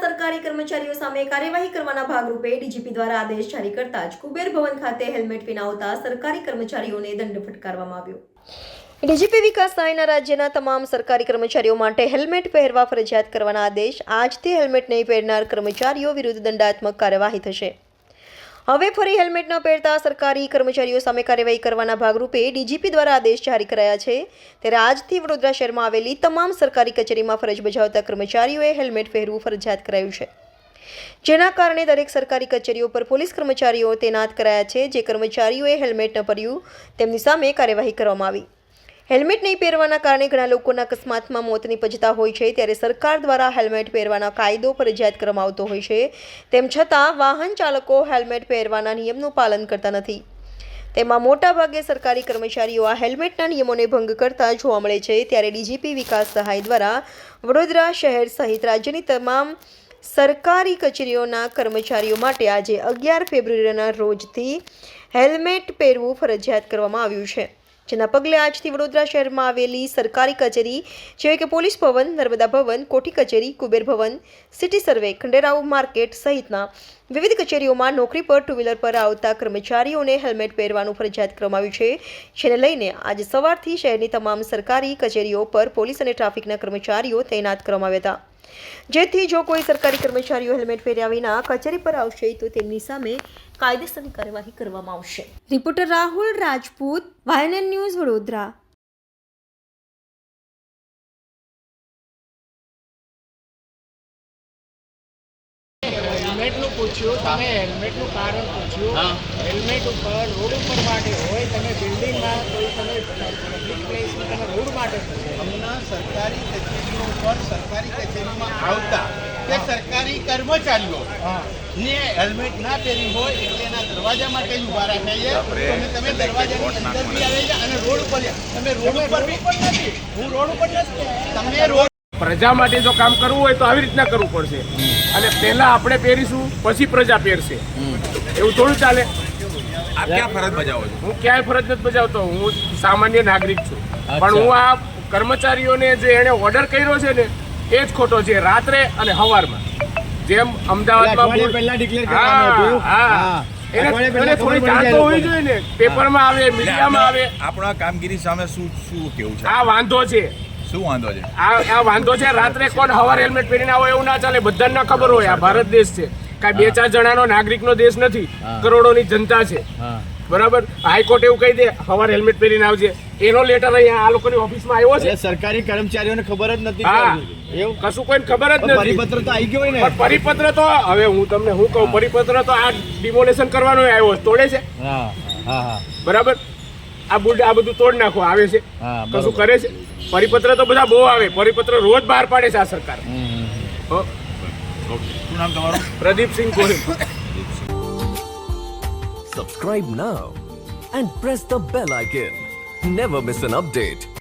સરકારી કર્મચારીઓ સામે કાર્યવાહી કરવાના ભાગરૂપે ડીજીપી દ્વારા આદેશ જારી કરતા જ કુબેર ભવન ખાતે હેલ્મેટ વિનાવતા સરકારી કર્મચારીઓને દંડ ફટકારવામાં આવ્યો. ડીજીપી વિકાસ સહાયના રાજ્યના તમામ સરકારી કર્મચારીઓ માટે હેલ્મેટ પહેરવા ફરજિયાત કરવાના આદેશ. આજથી હેલ્મેટ નહીં પહેરનાર કર્મચારીઓ વિરુદ્ધ દંડાત્મક કાર્યવાહી થશે. હવે ફરી હેલ્મેટ ન પહેરતા સરકારી કર્મચારીઓ સામે કાર્યવાહી કરવાના ભાગરૂપે ડીજીપી દ્વારા આદેશ જારી કરાયા છે. ત્યારે આજથી વડોદરા શહેરમાં આવેલી તમામ સરકારી કચેરીમાં ફરજ બજાવતા કર્મચારીઓએ હેલ્મેટ પહેરવું ફરજિયાત કરાયું છે. જેના કારણે દરેક સરકારી કચેરીઓ પર પોલીસ કર્મચારીઓ તૈનાત કરાયા છે. જે કર્મચારીઓએ હેલ્મેટ ન ભર્યું તેમની સામે કાર્યવાહી કરવામાં આવી. હેલ્મેટ નહીં પહેરવાના કારણે ઘણા લોકોના અકસ્માતમાં મોત નિપજતા હોય છે. ત્યારે સરકાર દ્વારા હેલ્મેટ પહેરવાનો કાયદો ફરજિયાત કરવામાં આવતો હોય છે. તેમ છતાં વાહન ચાલકો હેલ્મેટ પહેરવાના નિયમનું પાલન કરતા નથી. તેમાં મોટાભાગે સરકારી કર્મચારીઓ આ હેલ્મેટના નિયમોને ભંગ કરતા જોવા મળે છે. ત્યારે ડીજીપી વિકાસ સહાય દ્વારા વડોદરા શહેર સહિત રાજ્યની તમામ સરકારી કચેરીઓના કર્મચારીઓ માટે આજે અગિયાર ફેબ્રુઆરીના રોજથી હેલ્મેટ પહેરવું ફરજિયાત કરવામાં આવ્યું છે. જેના પગલે આજથી વડોદરા શહેરમાં આવેલી સરકારી કચેરી, જેવી કે પોલીસ ભવન, નર્મદા ભવન, કોઠી કચેરી, Kuber Bhavan, city survey, Khanderao market સહિતના વિવિધ કચેરીઓમાં નોકરી પર ટુ વ્હીલર પર આવતા કર્મચારીઓને હેલ્મેટ પહેરવાનું ફરજિયાત કરવામાં છે. જેને લઈને આજે સવારથી શહેરની તમામ સરકારી કચેરીઓ પર પોલીસ અને ટ્રાફિકના કર્મચારીઓ તૈનાત કરવામાં આવ્યા હતા. જેથી જો કોઈ સરકારી કર્મચારીઓ હેલ્મેટ પહેર્યા વિના કચેરી પર આવશે તો તેમની સામે કાયદેસરની કાર્યવાહી કરવામાં આવશે. રિપોર્ટર રાહુલ રાજપૂત વાયનન ન્યૂઝ વડોદરા. હેલ્મેટનું પૂછ્યું તમે હેલ્મેટનું કારણ પૂછ્યું. હેલ્મેટ ઉપર રોડ ઉપર માટે હોય તમે બિલ્ડિંગમાં હમણાં સરકારી કચેરીઓ પર સરકારી કચેરીમાં આવતા કે સરકારી કર્મચારીઓ ને હેલ્મેટ ના પહેરી હોય એટલે એના દરવાજા માટે જ ઊભા રાખ્યા છે. અને તમે દરવાજાની અંદર બી આવે છે અને રોડ ઉપર તમે રોડ ઉપર બી પણ નથી. હું રોડ ઉપર નથી. તમે રોડ પ્રજા માટે જો કામ કરવું હોય તો આવી રીતના કરવું પડશે. અને પહેલા આપણે પહેરીશું પછી પ્રજા પહેરશે. એવું થોડું ચાલે. આપ ક્યાં ફરજ બજાવો છો? હું ક્યાંય ફરજ નથી બજાવતો. હું સામાન્ય નાગરિક છું. પણ હું આ કર્મચારીઓને જે એણે ઓર્ડર કર્યો છે ને એ જ ખોટો છે. રાત્રે અને સવારમાં જેમ અમદાવાદમાં પહેલા ડિક્લેર કરવાનું હતું. હા, હા. હા. એને અઠવાડિયા પહેલા એને થોડી જાણ તો હોવી જોઈએ ને. પેપરમાં આવે મીડિયામાં આવે. આપણા કામગીરી સામે શું શું કેવું છે? આ વાંધો છે. શું વાંધો છે? આ આ વાંધો છે. રાત્રે કોણ હવાર હેલ્મેટ પહેરીને આવો એવું ના ચાલે. બધાને ખબર હોય. આ ભારત દેશ છે. કાંઈ બે ચાર જણાનો નાગરિકનો દેશ નથી કરોડોની જનતા છે. બરાબર? હાઈકોર્ટ એવું કહી દે હવાર હેલ્મેટ પહેરીને આવજે. એનો લેટર અહીંયા આ લોકોની ઓફિસમાં આવ્યો છે. સરકારી કર્મચારીઓને ખબર જ નથી હા. એવું? કશું કોઈને ખબર જ નથી. પરિપત્ર તો આવી ગયો ને. પણ પરિપત્ર તો હવે હું તમને હું કહું પરિપત્ર તો આ ડિમોલેશન કરવાનો આવ્યો તોડે છે. બરાબર? આ બુડ આ બધું તોડ નાખો આવે છે. કશું કરે છે. પરિપત્ર તો બધા બહુ આવે. પરિપત્ર રોજ બહાર પાડે છે આ સરકાર. શું નામ તમારું Pradipsinh Gohil Subscribe now and press the bell icon. Never miss an update.